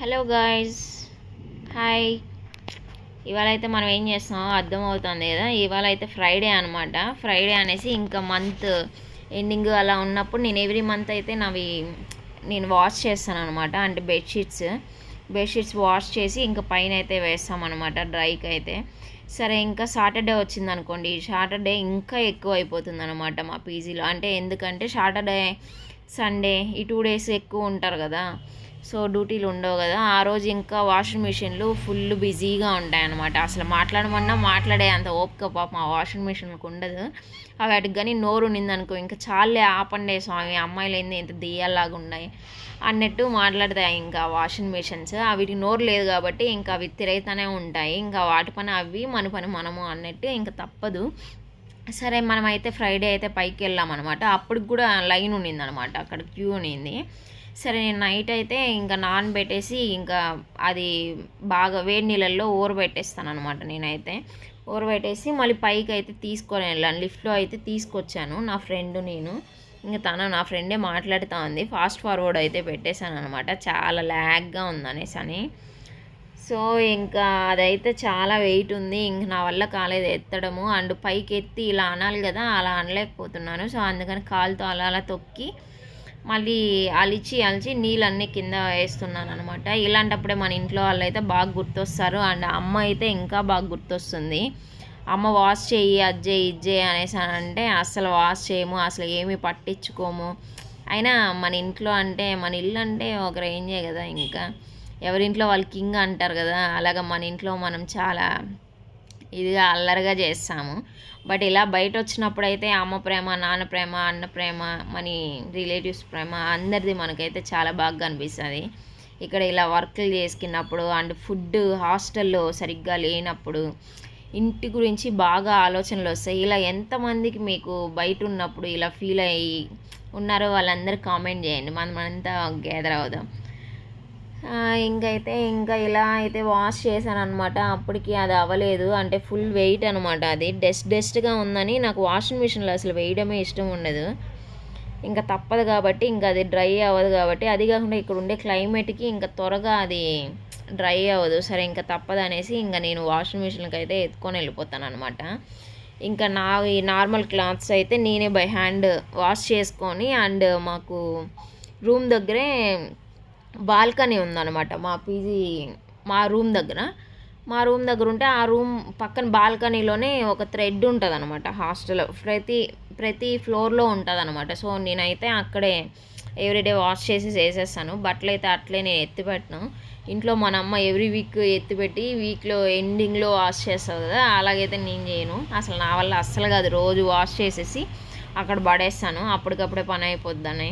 Hello guys hi ఇవాళ అయితే మనం ఏం చేస్తున్నామో అర్థమవుతుంది కదా. ఇవాళ అయితే ఫ్రైడే అనమాట ఫ్రైడే అనేసి ఇంకా మంత్ ఎండింగ్ అలా ఉన్నప్పుడు నేను ఎవ్రీ మంత్ అయితే నావి నేను వాష్ చేస్తాను అనమాట అంటే బెడ్షీట్స్ బెడ్షీట్స్ వాష్ చేసి ఇంకా పైన అయితే వేస్తామన్నమాట డ్రైకి అయితే. సరే ఇంకా సాటర్డే వచ్చింది అనుకోండి సాటర్డే ఇంకా ఎక్కువ అయిపోతుంది అనమాట మా పీజీలో అంటే ఎందుకంటే సాటర్డే సండే ఈ టూ డేస్ ఎక్కువ ఉంటారు కదా. సో డ్యూటీలు ఉండవు కదా. ఆ రోజు ఇంకా వాషింగ్ మిషన్లు ఫుల్ బిజీగా ఉంటాయి అనమాట అసలు మాట్లాడమన్నా మాట్లాడే అంత ఓపిక పాపం ఆ వాషింగ్ మిషన్కి ఉండదు. అవి వాటికి కానీ నోరు ఉన్నిందనుకో ఇంకా చాలే ఆపండే స్వామి అమ్మాయిలు ఏంది ఇంత దెయ్యాలాగా ఉన్నాయి? అన్నట్టు మాట్లాడతాయి ఇంకా వాషింగ్ మిషన్స్. వీటికి నోరు లేదు కాబట్టి ఇంకా అవి తిరగతానే ఉంటాయి. ఇంకా వాటి పని అవి మన పని మనము అన్నట్టు ఇంకా తప్పదు. సరే మనమైతే ఫ్రైడే అయితే పైకి వెళ్ళాం అనమాట అప్పటికి కూడా లైన్ ఉండింది అనమాట అక్కడ క్యూ ఉండింది సరే నేను నైట్ అయితే ఇంకా నానబెట్టేసి ఇంకా అది బాగా వేడి నీళ్ళల్లో ఊరబెట్టేస్తాను అనమాట నేనైతే. ఊరబెట్టేసి మళ్ళీ పైకి అయితే తీసుకొని వెళ్ళాను. లిఫ్ట్లో అయితే తీసుకొచ్చాను నా ఫ్రెండ్ నేను. ఇంకా తన నా ఫ్రెండే మాట్లాడుతూ ఉంది. ఫాస్ట్ ఫార్వర్డ్ అయితే పెట్టేశాను అనమాట చాలా ల్యాగ్గా ఉందనేసి అని. సో ఇంకా అదైతే చాలా వెయిట్ ఉంది. ఇంక నా వల్ల కాలేదు ఎత్తడము. అండ్ పైకి ఎత్తి ఇలా అనాలి కదా అలా అనలేకపోతున్నాను. సో అందుకని కాలుతో అలా అలా తొక్కి మళ్ళీ అలిచి అలిచి నీళ్ళన్నీ కింద వేస్తున్నాను అనమాట ఇలాంటప్పుడే మన ఇంట్లో వాళ్ళు అయితే బాగా గుర్తొస్తారు. అండ్ అమ్మ అయితే ఇంకా బాగా గుర్తొస్తుంది. అమ్మ వాష్ చేయి అజ్జే ఇజ్జే అనేసి అంటే అసలు వాష్ చేయము అసలు ఏమీ పట్టించుకోము. అయినా మన ఇంట్లో అంటే మన ఇల్లు అంటే ఒక రేంజే కదా ఇంకా. ఎవరింట్లో వాళ్ళు కింగ్ అంటారు కదా అలాగ మన ఇంట్లో మనం చాలా ఇదిగా అల్లరిగా చేస్తాము. బట్ ఇలా బయట వచ్చినప్పుడు అయితే అమ్మ ప్రేమ నాన్న ప్రేమ అన్న ప్రేమ మన రిలేటివ్స్ ప్రేమ అందరిది మనకైతే చాలా బాగా అనిపిస్తుంది ఇక్కడ ఇలా వర్క్లు చేసుకున్నప్పుడు అండ్ ఫుడ్ హాస్టల్లో సరిగ్గా లేనప్పుడు ఇంటి గురించి బాగా ఆలోచనలు వస్తాయి ఇలా ఎంతమందికి మీకు బయట ఉన్నప్పుడు ఇలా ఫీల్ అయ్యి ఉన్నారో వాళ్ళందరూ కామెంట్ చేయండి. మనం అంతా గ్యాదర్ అవుదాం. ఇంకైతే ఇంకా ఇలా అయితే వాష్ చేశాను అనమాట అప్పటికి అది అవ్వలేదు. అంటే ఫుల్ వెయిట్ అనమాట అది. డస్ట్ డస్ట్గా ఉందని నాకు వాషింగ్ మిషన్లో అసలు వేయడమే ఇష్టం ఉండదు. ఇంకా తప్పదు కాబట్టి ఇంకా అది డ్రై అవ్వదు కాబట్టి అది కాకుండా ఇక్కడ ఉండే క్లైమేట్కి ఇంకా త్వరగా అది డ్రై అవ్వదు. సరే ఇంకా తప్పదు అనేసి ఇంకా నేను వాషింగ్ మిషన్కి అయితే ఎత్తుకొని వెళ్ళిపోతాను అనమాట ఇంకా నా ఈ నార్మల్ క్లాత్స్ అయితే నేనే బై హ్యాండ్ వాష్ చేసుకొని అండ్ మాకు రూమ్ దగ్గరే బాల్కనీ ఉందన్నమాట. మా పీజీ మా రూమ్ దగ్గర. మా రూమ్ దగ్గర ఉంటే ఆ రూమ్ పక్కన బాల్కనీలోనే ఒక థ్రెడ్ ఉంటుంది అనమాట హాస్టల్. ప్రతి ప్రతి ఫ్లోర్లో ఉంటుంది అనమాట సో నేనైతే అక్కడే ఎవ్రీడే వాష్ చేసి వేసేస్తాను బట్టలు అయితే అట్లే నేను ఎత్తిపెట్టను. ఇంట్లో మన అమ్మ ఎవ్రీ వీక్ ఎత్తిపెట్టి వీక్లో ఎండింగ్లో వాష్ చేస్తుంది కదా అలాగైతే నేను చేయను. అసలు నా వల్ల అస్సలు కాదు. రోజు వాష్ చేసేసి అక్కడ పడేస్తాను. అప్పటికప్పుడే పని అయిపోద్దని.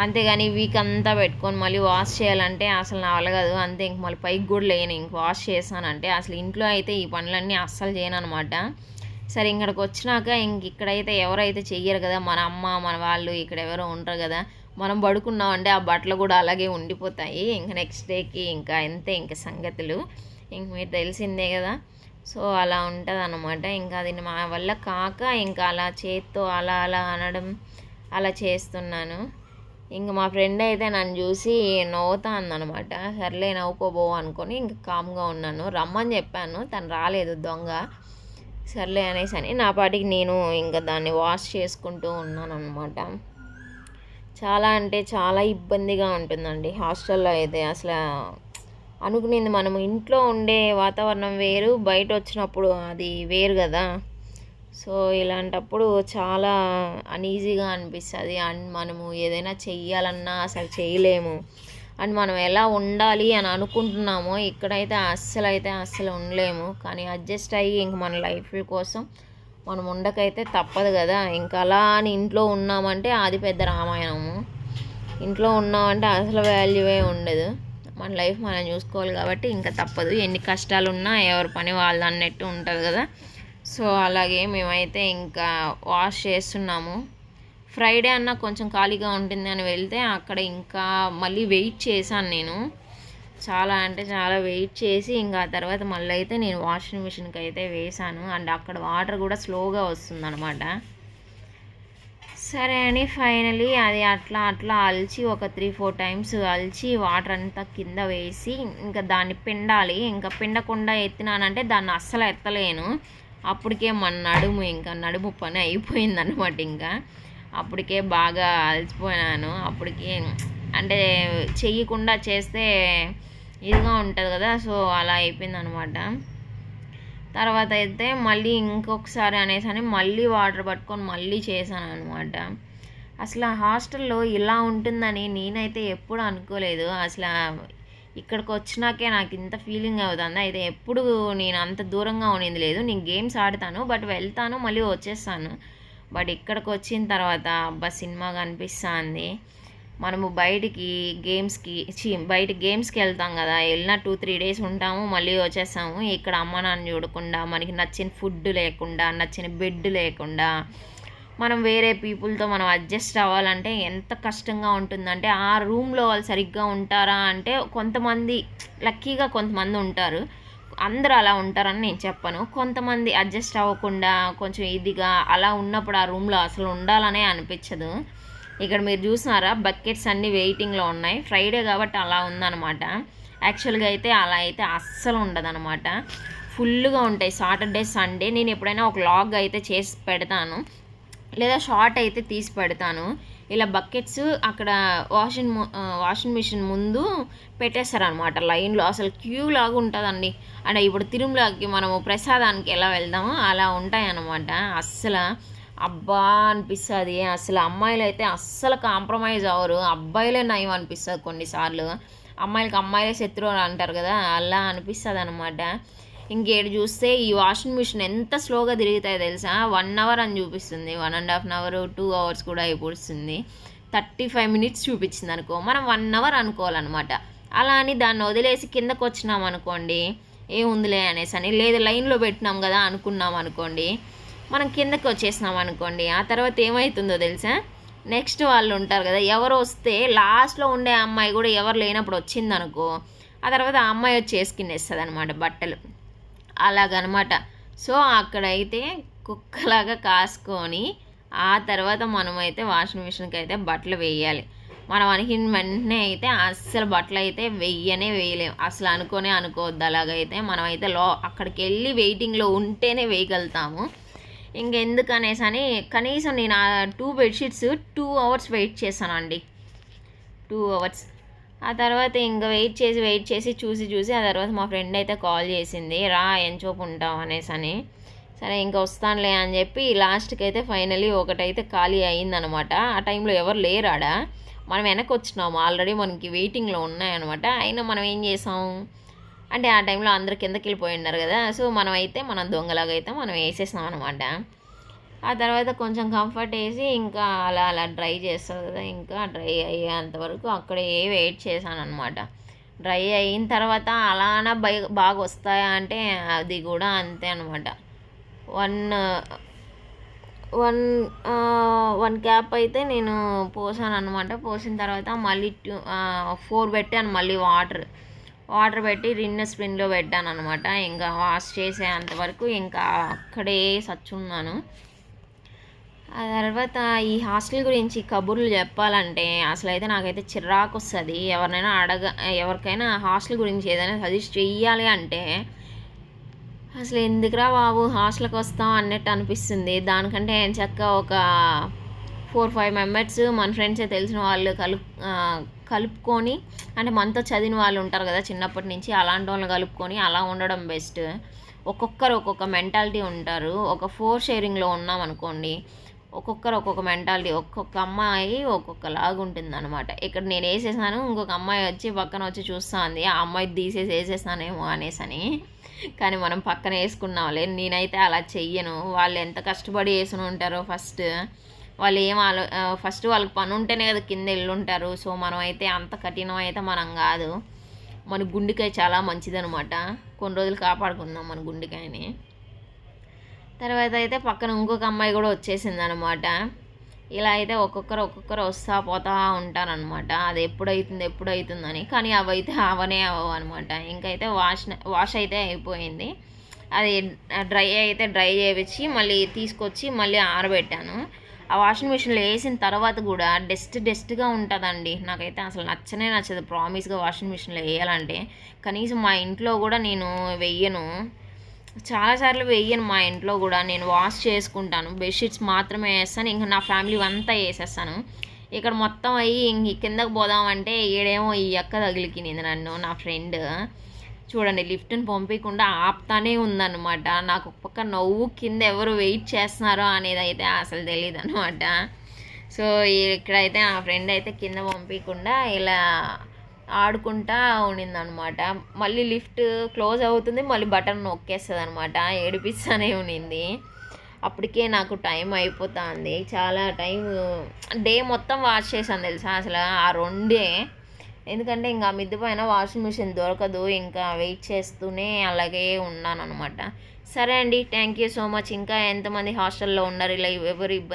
అంతేగాని వీక్ అంతా పెట్టుకొని మళ్ళీ వాష్ చేయాలంటే అసలు నా వల్ల కాదు. అంతే ఇంక మళ్ళీ పైకి కూడా లేను ఇంక వాష్ చేశానంటే అసలు ఇంట్లో అయితే ఈ పనులన్నీ అస్సలు చేయను అనమాట సరే ఇక్కడికి వచ్చినాక ఇంక ఇక్కడైతే ఎవరైతే చెయ్యరు కదా మన అమ్మ మన వాళ్ళు ఇక్కడ ఎవరో ఉంటారు కదా మనం పడుకున్నామంటే ఆ బట్టలు కూడా అలాగే ఉండిపోతాయి. ఇంకా నెక్స్ట్ డేకి ఇంకా అంతే ఇంకా సంగతులు. ఇంక మీరు తెలిసిందే కదా. సో అలా ఉంటుంది అనమాట ఇంకా అది మా వల్ల కాక ఇంకా అలా చేత్తో అలా అలా అనడం అలా చేస్తున్నాను. ఇంక మా ఫ్రెండ్ అయితే నన్ను చూసి నవ్వుతా అందనమాట సర్లే నవ్వుకోబో అనుకొని ఇంక కామ్గా ఉన్నాను. రమ్మని చెప్పాను తను రాలేదు దొంగ. సర్లే అనేసి అని నా పాటికి నేను ఇంకా దాన్ని వాష్ చేసుకుంటూ ఉన్నాను అనమాట చాలా అంటే చాలా ఇబ్బందిగా ఉంటుందండి. హాస్టల్లో అయితే అసలు అనుకునేది మనం ఇంట్లో ఉండే వాతావరణం వేరు బయట వచ్చినప్పుడు అది వేరు కదా. సో ఇలాంటప్పుడు చాలా అన్ఈజీగా అనిపిస్తుంది. అండ్ మనము ఏదైనా చెయ్యాలన్నా అసలు చేయలేము. అండ్ మనం ఎలా ఉండాలి అని అనుకుంటున్నామో ఇక్కడైతే అస్సలు అయితే అస్సలు ఉండలేము. కానీ అడ్జస్ట్ అయ్యి ఇంక మన లైఫ్ కోసం మనం ఉండకైతే తప్పదు కదా. ఇంకా అలా అని ఇంట్లో ఉన్నామంటే అది పెద్ద రామాయణము. ఇంట్లో ఉన్నామంటే అసలు వాల్యూవే ఉండదు. మన లైఫ్ మనం చూసుకోవాలి కాబట్టి ఇంకా తప్పదు. ఎన్ని కష్టాలు ఉన్నా ఎవరి పని వాళ్ళు అన్నట్టు ఉంటుంది కదా. సో అలాగే మేమైతే ఇంకా వాష్ చేస్తున్నాము. ఫ్రైడే అన్న కొంచెం ఖాళీగా ఉంటుంది అని వెళ్తే అక్కడ ఇంకా మళ్ళీ వెయిట్ చేశాను నేను. చాలా అంటే చాలా వెయిట్ చేసి ఇంకా తర్వాత మళ్ళీ అయితే నేను వాషింగ్ మిషన్కి అయితే వేసాను అండ్ అక్కడ వాటర్ కూడా స్లోగా వస్తుందన్నమాట. సరే అని ఫైనలీ అది అట్లా అట్లా అలిచి ఒక త్రీ ఫోర్ టైమ్స్ అలిచి వాటర్ అంతా కింద వేసి ఇంకా దాన్ని పిండాలి. ఇంకా పిండకుండా ఎత్తినానంటే దాన్ని అస్సలు ఎత్తలేను. అప్పటికే మన నడుము ఇంకా నడుము పని అయిపోయిందనమాట ఇంకా. అప్పటికే బాగా అలసిపోయినాను. అప్పటికే అంటే చెయ్యకుండా చేస్తే ఇదిగా ఉంటుంది కదా సో అలా అయిపోయింది అనమాట తర్వాత అయితే మళ్ళీ ఇంకొకసారి అనేసి అని మళ్ళీ వాటర్ పట్టుకొని మళ్ళీ చేశాను అనమాట అసలు హాస్టల్లో ఇలా ఉంటుందని నేనైతే ఎప్పుడు అనుకోలేదు. అసలు ఇక్కడికి వచ్చినాకే నాకు ఇంత ఫీలింగ్ అవుతుంది. అయితే ఎప్పుడు నేను అంత దూరంగా ఉన్నది లేదు. నేను గేమ్స్ ఆడతాను బట్ వెళ్తాను మళ్ళీ వచ్చేస్తాను. బట్ ఇక్కడికి వచ్చిన తర్వాత అబ్బా సినిమా కనిపిస్తుంది. మనము బయటికి గేమ్స్కి బయట గేమ్స్కి వెళ్తాం కదా. వెళ్ళిన టూ త్రీ డేస్ ఉంటాము మళ్ళీ వచ్చేస్తాము. ఇక్కడ అమ్మ నాన్న చూడకుండా మనకి నచ్చిన ఫుడ్ లేకుండా నచ్చిన బెడ్ లేకుండా మనం వేరే పీపుల్తో మనం అడ్జస్ట్ అవ్వాలంటే ఎంత కష్టంగా ఉంటుందంటే ఆ రూమ్లో వాళ్ళు సరిగ్గా ఉంటారా అంటే కొంతమంది లక్కీగా కొంతమంది ఉంటారు. అందరూ అలా ఉంటారని నేను చెప్పను. కొంతమంది అడ్జస్ట్ అవ్వకుండా కొంచెం ఇదిగా అలా ఉన్నప్పుడు ఆ రూమ్లో అసలు ఉండాలనే అనిపించదు. ఇక్కడ మీరు చూసినారా? బకెట్స్ అన్నీ వెయిటింగ్లో ఉన్నాయి. ఫ్రైడే కాబట్టి అలా ఉందన్నమాట. యాక్చువల్గా అయితే అలా అయితే అస్సలు ఉండదన్నమాట. ఫుల్గా ఉంటాయి సాటర్డే సండే. నేను ఎప్పుడైనా ఒక లాగ్ అయితే చేసి పెడతాను. లేదా షార్ట్ అయితే తీసి పెడతాను. ఇలా బకెట్స్ అక్కడ వాషింగ్ వాషింగ్ మిషన్ ముందు పెట్టేస్తారనమాట లైన్లో. అసలు క్యూ లాగా ఉంటుందండి. అంటే ఇప్పుడు తిరుమలకి మనము ప్రసాదానికి ఎలా వెళ్దామో అలా ఉంటాయన్నమాట. అస్సలు అబ్బా అనిపిస్తుంది. అసలు అమ్మాయిలు అయితే అస్సలు కాంప్రమైజ్ అవ్వరు. అబ్బాయిలే నయం అనిపిస్తుంది కొన్నిసార్లు. అమ్మాయిలకి అమ్మాయిలే శత్రువులు అంటారు కదా అలా అనిపిస్తుంది అనమాట ఇంకేడు చూస్తే ఈ వాషింగ్ మిషన్ ఎంత స్లోగా తిరుగుతాయో తెలుసా? వన్ అవర్ అని చూపిస్తుంది. One and half hour two hours కూడా అయిపోతుంది. థర్టీ ఫైవ్ మినిట్స్ చూపించింది అనుకో. మనం వన్ అవర్ అనుకోవాలన్నమాట. అలా అని దాన్ని వదిలేసి కిందకు వచ్చినాం అనుకోండి ఏముందిలే అనేసి అని లేదు లైన్లో పెట్టినాం కదా అనుకున్నాం అనుకోండి మనం కిందకి వచ్చేసినాం అనుకోండి ఆ తర్వాత ఏమవుతుందో తెలుసా? నెక్స్ట్ వాళ్ళు ఉంటారు కదా ఎవరు వస్తే లాస్ట్లో ఉండే అమ్మాయి కూడా ఎవరు లేనప్పుడు వచ్చిందనుకో ఆ తర్వాత ఆ అమ్మాయి వచ్చి వేసుకునేస్తుంది అనమాట బట్టలు. అలాగనమాట. సో అక్కడైతే కుక్కలాగా కాసుకొని ఆ తర్వాత మనమైతే వాషింగ్ మిషన్కి అయితే బట్టలు వేయాలి. మనం అనుకున్న వెంటనే అయితే అస్సలు బట్టలు అయితే వెయ్యనే వేయలేము అసలు అనుకోనే అనుకోవద్దు. అలాగైతే మనమైతే లో అక్కడికి వెళ్ళి వెయిటింగ్లో ఉంటేనే వేయగలుగుతాము. ఇంకెందుకు అనేసి అని కనీసం నేను ఆ two bedsheets two hours wait చేశానండి. Two hours. ఆ తర్వాత ఇంకా వెయిట్ చేసి వెయిట్ చేసి చూసి చూసి ఆ తర్వాత మా ఫ్రెండ్ అయితే కాల్ చేసింది రా ఎంచోపు ఉంటావు? అనేసి అని సరే ఇంకా వస్తానులే అని చెప్పి లాస్ట్కి అయితే ఫైనలీ ఒకటైతే ఖాళీ అయిందనమాట. ఆ టైంలో ఎవరు లేరాడా? మనం వెనక్కి వచ్చినాము ఆల్రెడీ మనకి వెయిటింగ్లో ఉన్నాయన్నమాట అయినా మనం ఏం చేసాం? అంటే ఆ టైంలో అందరు కిందకి వెళ్ళిపోయి ఉన్నారు కదా సో మనం అయితే మనం దొంగలాగా అయితే మనం వేసేసినాం అనమాట. ఆ తర్వాత కొంచెం కంఫర్ట్ వేసి ఇంకా అలా అలా డ్రై చేస్తుంది కదా ఇంకా డ్రై అయ్యేంత వరకు అక్కడే వెయిట్ చేశాను అనమాట డ్రై అయిన తర్వాత అలానా బై బాగా వస్తాయా అంటే అది కూడా అంతే అనమాట వన్ వన్ వన్ క్యాప్ అయితే నేను పోసాను అనమాట పోసిన తర్వాత మళ్ళీ టూ ఫోర్ పెట్టాను మళ్ళీ వాటర్ వాటర్ పెట్టి రిన్న స్పిన్లో పెట్టాను అనమాట ఇంకా వాష్ చేసేంత వరకు ఇంకా అక్కడే సచ్చున్నాను. ఆ తర్వాత ఈ హాస్టల్ గురించి కబుర్లు చెప్పాలంటే అసలైతే నాకైతే చిరాకు వస్తుంది ఎవరినైనా అడగ ఎవరికైనా హాస్టల్ గురించి ఏదైనా సజెస్ట్ చెయ్యాలి అంటే అసలు ఎందుకురా బాబు హాస్టల్కి వస్తాం అన్నట్టు అనిపిస్తుంది. దానికంటే చక్క ఒక ఫోర్ ఫైవ్ మెంబర్స్ మన ఫ్రెండ్సే తెలిసిన వాళ్ళు కలు కలుపుకొని అంటే మనతో చదివిన వాళ్ళు ఉంటారు కదా చిన్నప్పటి నుంచి అలాంటి వాళ్ళని కలుపుకొని అలా ఉండడం బెస్ట్. ఒక్కొక్కరు ఒక్కొక్క మెంటాలిటీ ఉంటారు. ఒక ఫోర్ షేరింగ్లో ఉన్నాం అనుకోండి ఒక్కొక్కరు ఒక్కొక్క మెంటాలిటీ ఒక్కొక్క అమ్మాయి ఒక్కొక్కలాగా ఉంటుంది అనమాట ఇక్కడ నేను వేసేసాను ఇంకొక అమ్మాయి వచ్చి పక్కన వచ్చి చూస్తుంది ఆ అమ్మాయి తీసేసి వేసేసానేమో అనేసని. కానీ మనం పక్కన వేసుకున్నాంలే నేనైతే అలా చెయ్యను. వాళ్ళు ఎంత కష్టపడి వేసుకుని ఉంటారో ఫస్ట్ వాళ్ళు ఏం ఆలో ఫస్ట్ వాళ్ళకి పని ఉంటేనే కదా కింద వెళ్ళుంటారు సో మనం అయితే అంత కఠినం అయితే మనం కాదు. మన గుండెకాయ చాలా మంచిదనమాట కొన్ని రోజులు కాపాడుకుందాం మన గుండెకాయని. తర్వాత అయితే పక్కన ఇంకొక అమ్మాయి కూడా వచ్చేసింది అనమాట ఇలా అయితే ఒక్కొక్కరు ఒక్కొక్కరు వస్తా పోతా ఉంటారనమాట. అది ఎప్పుడైతుంది ఎప్పుడైతుందని. కానీ అవి అయితే అవనే అవ్వవు అనమాట ఇంకైతే వాష్ వాష్ అయితే అయిపోయింది. అది డ్రై అయితే డ్రై చేయించి మళ్ళీ తీసుకొచ్చి మళ్ళీ ఆరబెట్టాను. ఆ వాషింగ్ మిషన్లో వేసిన తర్వాత కూడా డస్ట్ డస్ట్గా ఉంటుందండి. నాకైతే అసలు నచ్చనే నచ్చదు ప్రామిస్గా వాషింగ్ మిషన్లో వేయాలంటే. కనీసం మా ఇంట్లో కూడా నేను వెయ్యను చాలాసార్లు వేయను మా ఇంట్లో కూడా. నేను వాష్ చేసుకుంటాను. బెడ్షీట్స్ మాత్రమే వేస్తాను. ఇంకా నా ఫ్యామిలీ అంతా వేసేస్తాను. ఇక్కడ మొత్తం అయ్యి ఇంక కిందకు పోదామంటే ఈడేమో ఈ అక్క తగిలికినింది నన్ను నా ఫ్రెండ్. చూడండి లిఫ్ట్ని పంపించకుండా ఆపుతానే ఉందన్నమాట. నాకు ఒక పక్క నవ్వు కింద ఎవరు వెయిట్ చేస్తున్నారో అనేది అయితే అసలు తెలియదు అనమాట సో ఇక్కడైతే నా ఫ్రెండ్ అయితే కింద పంపించకుండా ఇలా ఆడుకుంటా ఉన్నిందనమాట మళ్ళీ లిఫ్ట్ క్లోజ్ అవుతుంది మళ్ళీ బటన్ నొక్కేస్తుంది అనమాట ఏడిపిస్తానే ఉన్నింది అప్పటికే నాకు టైం అయిపోతుంది. చాలా టైం డే మొత్తం వాష్ చేశాను తెలుసా అసలు ఆ రెండే. ఎందుకంటే ఇంకా మిద్దె పైన వాషింగ్ మిషన్ దొరకదు ఇంకా వెయిట్ చేస్తూనే అలాగే ఉన్నాను అనమాట సరే అండి థ్యాంక్ యూ సో మచ్. ఇంకా ఎంతమంది హాస్టల్లో ఉన్నారు ఇలా ఎవరు ఇబ్బంది